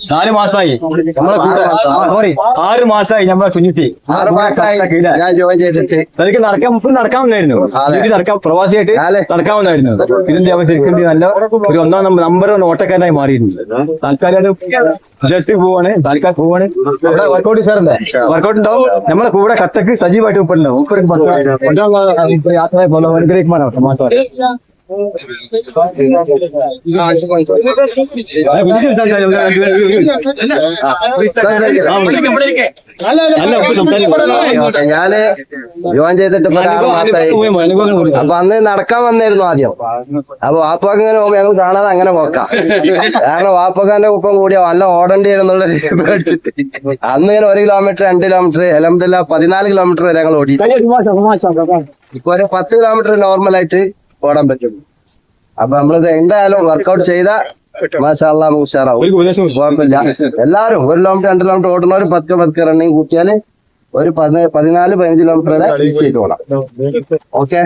നാല് മാസമായി നമ്മളെ ആറ് മാസമായി നമ്മളെ കുഞ്ഞുത്തി ആറ് മാസമായി ഞാൻ ജോയിൻ ചെയ്തിട്ട് തനിക്ക് നടക്കാൻ ഇപ്പം നടക്കാമെന്നായിരുന്നു. എനിക്ക് നടക്കാൻ പ്രവാസിയായിട്ട് നടക്കാമെന്നായിരുന്നു ഇതിന്റെ ശരിക്കും നല്ല ഒരു ഒന്നാം നമ്പർ നമ്പർ ഓട്ടക്കാരനായി മാറിയിട്ടുണ്ട് താൽക്കാലിക ജസ്റ്റ് പോവാണ് താൽക്കാലം പോവാണ് വർക്കൗട്ട് സാറല്ലേ വർക്കൗട്ട് ഉണ്ടാവും നമ്മളെ കൂടെ കട്ടക്ക് സജീവമായിട്ട് ഉപ്പുണ്ടാവും പത്ത് യാത്ര പോലെ മാറ്റം ഞാൻ ജോയിൻ ചെയ്തിട്ട് അപ്പൊ അന്ന് നടക്കാൻ വന്നായിരുന്നു ആദ്യം അപ്പൊ വാപ്പാക്ക് ഇങ്ങനെ ഞങ്ങൾ കാണാതെ അങ്ങനെ പോക്കാം കാരണം വാപ്പക്കാന്റെ ഒപ്പം കൂടിയ നല്ല ഓടേണ്ടി എന്നുള്ള അന്ന് ഇങ്ങനെ ഒരു കിലോമീറ്റർ രണ്ട് കിലോമീറ്റർ അലഹമില്ല പതിനാല് കിലോമീറ്റർ വരെ ഞങ്ങൾ ഓടി ഇപ്പൊ ഒരു പത്ത് കിലോമീറ്റർ നോർമലായിട്ട് ഓടാൻ പറ്റുള്ളൂ അപ്പൊ നമ്മളിത് എന്തായാലും വർക്കൗട്ട് ചെയ്ത മാഷാല്ല നമുക്ക് ഉഷാറാവും കുഴപ്പമില്ല. എല്ലാവരും ഒരു കിലോമീറ്റർ രണ്ട് കിലോമീറ്റർ ഓടുന്നവർ പതുക്കെ പതുക്കെ റണ്ണിങ് കൂട്ടിയാൽ ഒരു പതിന- പതിനാല് പതിനഞ്ച് കിലോമീറ്റർ ഓക്കെ